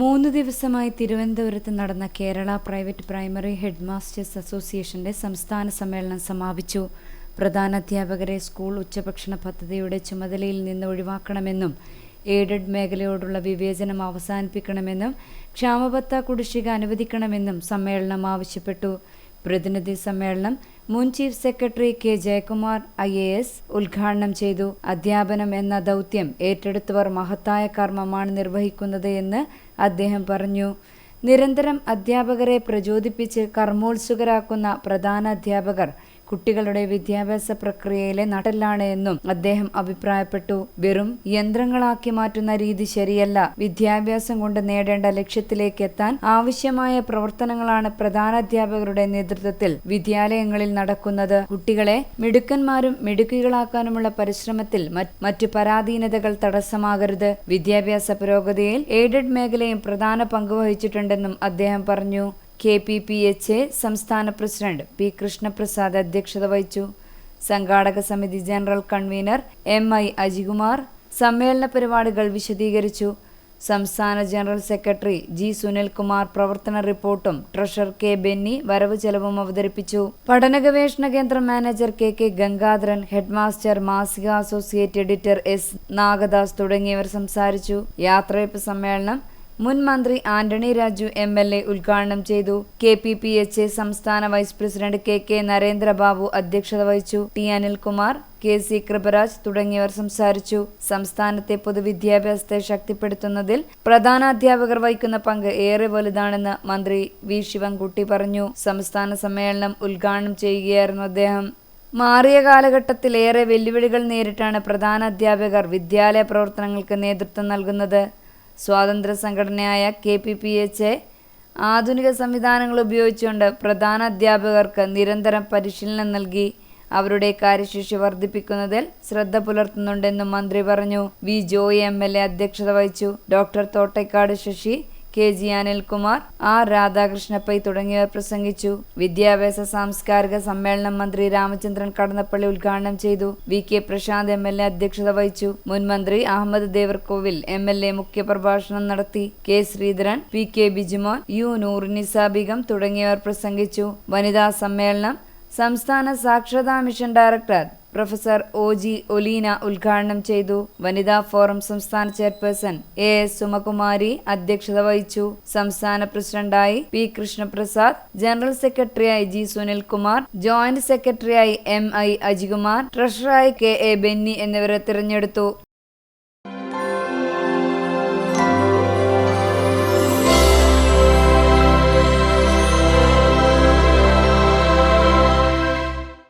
മൂന്ന് ദിവസമായി തിരുവനന്തപുരത്ത് നടന്ന Kerala private primary head masters അസോസിയേഷന്റെ സംസ്ഥാന സമ്മേളനം സമാപിച്ചു. പ്രധാന അധ്യാപകരെ സ്കൂൾ ഉച്ചഭക്ഷണ പദ്ധതിയുടെ ചുമതലയിൽ നിന്ന് ഒഴിവാക്കണമെന്നും എയ്ഡഡ് മേഖലയോടുള്ള വിവേചനം അവസാനിപ്പിക്കണമെന്നും ക്ഷാമബത്ത കുടിശ്ശിക അനുവദിക്കണമെന്നും സമ്മേളനം ആവശ്യപ്പെട്ടു. പ്രതിനിധി സമ്മേളനം മുൻ chief secretary K. Jayakumar I A S ഉദ്ഘാടനം ചെയ്തു. അധ്യാപനം എന്ന ദൗത്യം ഏറ്റെടുത്തവർ മഹത്തായ കർമ്മമാണ് നിർവഹിക്കുന്നത് എന്ന് അദ്ദേഹം പറഞ്ഞു. നിരന്തരം അധ്യാപകരെ പ്രചോദിപ്പിച്ച് കർമ്മോത്സുകരാക്കുന്ന പ്രധാന അധ്യാപകർ കുട്ടികളുടെ വിദ്യാഭ്യാസ പ്രക്രിയയിലെ നടലാണ് എന്നും അദ്ദേഹം അഭിപ്രായപ്പെട്ടു. വെറും യന്ത്രങ്ങളാക്കി മാറ്റുന്ന രീതി ശരിയല്ല. വിദ്യാഭ്യാസം കൊണ്ട് നേടേണ്ട ലക്ഷ്യത്തിലേക്ക് എത്താൻ ആവശ്യമായ പ്രവർത്തനങ്ങളാണ് പ്രധാനാധ്യാപകരുടെ നേതൃത്വത്തിൽ വിദ്യാലയങ്ങളിൽ നടക്കുന്നത്. കുട്ടികളെ മിടുക്കന്മാരും മിടുക്കികളാക്കാനുമുള്ള പരിശ്രമത്തിൽ മറ്റു പരാധീനതകൾ തടസ്സമാകരുത്. വിദ്യാഭ്യാസ പുരോഗതിയിൽ എയ്ഡഡ് മേഖലയും പ്രധാന പങ്കുവഹിച്ചിട്ടുണ്ടെന്നും അദ്ദേഹം പറഞ്ഞു. K P P H A സംസ്ഥാന പ്രസിഡന്റ് പി കൃഷ്ണപ്രസാദ് അധ്യക്ഷത വഹിച്ചു. സംഘാടക സമിതി general convener M I Ajikumar സമ്മേളന പരിപാടികൾ വിശദീകരിച്ചു. സംസ്ഥാന ജനറൽ സെക്രട്ടറി ജി സുനിൽകുമാർ പ്രവർത്തന റിപ്പോർട്ടും ട്രഷറർ കെ ബെന്നി വരവ് ചെലവും അവതരിപ്പിച്ചു. പഠന ഗവേഷണ കേന്ദ്രം manager K K Gangadharan headmaster മാസിക അസോസിയേറ്റ് എഡിറ്റർ എസ് നാഗദാസ് തുടങ്ങിയവർ സംസാരിച്ചു. യാത്രയപ്പ് സമ്മേളനം മുൻ മന്ത്രി Antony Raju M L A ഉദ്ഘാടനം ചെയ്തു. K P P H A സംസ്ഥാന vice president K K Narendrababu അധ്യക്ഷത വഹിച്ചു. T Anilkumar K C Kriparaj തുടങ്ങിയവർ സംസാരിച്ചു. സംസ്ഥാനത്തെ പൊതുവിദ്യാഭ്യാസത്തെ ശക്തിപ്പെടുത്തുന്നതിൽ പ്രധാനാധ്യാപകർ വഹിക്കുന്ന പങ്ക് ഏറെ വലുതാണെന്ന് മന്ത്രി വി ശിവൻകുട്ടി പറഞ്ഞു. സംസ്ഥാന സമ്മേളനം ഉദ്ഘാടനം ചെയ്യുകയായിരുന്നു അദ്ദേഹം. മാറിയ കാലഘട്ടത്തിൽ ഏറെ വെല്ലുവിളികൾ നേരിട്ടാണ് പ്രധാന അധ്യാപകർ വിദ്യാലയ പ്രവർത്തനങ്ങൾക്ക് നേതൃത്വം നൽകുന്നത്. സ്വാതന്ത്ര്യ സംഘടനയായ കെ പി പി എച്ച് ആധുനിക സംവിധാനങ്ങൾ ഉപയോഗിച്ചുകൊണ്ട് പ്രധാന അധ്യാപകർക്ക് നിരന്തരം പരിശീലനം നൽകി അവരുടെ കാര്യശേഷി വർദ്ധിപ്പിക്കുന്നതിൽ ശ്രദ്ധ പുലർത്തുന്നുണ്ടെന്നും മന്ത്രി പറഞ്ഞു. V Joy M L A അധ്യക്ഷത വഹിച്ചു. Doctor Thottakkad Sasi K G Anilkumar R Radhakrishna Pai തുടങ്ങിയവർ പ്രസംഗിച്ചു. വിദ്യാഭ്യാസ സാംസ്കാരിക സമ്മേളനം മന്ത്രി രാമചന്ദ്രൻ കടന്നപ്പള്ളി ഉദ്ഘാടനം ചെയ്തു. V K Prasanth M L A അധ്യക്ഷത വഹിച്ചു. മുൻ മന്ത്രി Ahammad Devarkovil M L A മുഖ്യപ്രഭാഷണം നടത്തി. K Sreedharan P K Bijumon U Noorunnisa Begum തുടങ്ങിയവർ പ്രസംഗിച്ചു. വനിതാ സമ്മേളനം സംസ്ഥാന സാക്ഷരതാ mission director professor O G Oleena ഉദ്ഘാടനം ചെയ്തു. വനിതാ ഫോറം സംസ്ഥാന ചെയർപേഴ്സൺ എ എസ് സുമകുമാരി അധ്യക്ഷത വഹിച്ചു. സംസ്ഥാന പ്രസിഡന്റായി പി കൃഷ്ണപ്രസാദ് ജനറൽ സെക്രട്ടറിയായി ജി സുനിൽകുമാർ ജോയിന്റ് സെക്രട്ടറിയായി എം ഐ അജികുമാർ ട്രഷററായി കെ എ ബെന്നി എന്നിവരെ തിരഞ്ഞെടുത്തു.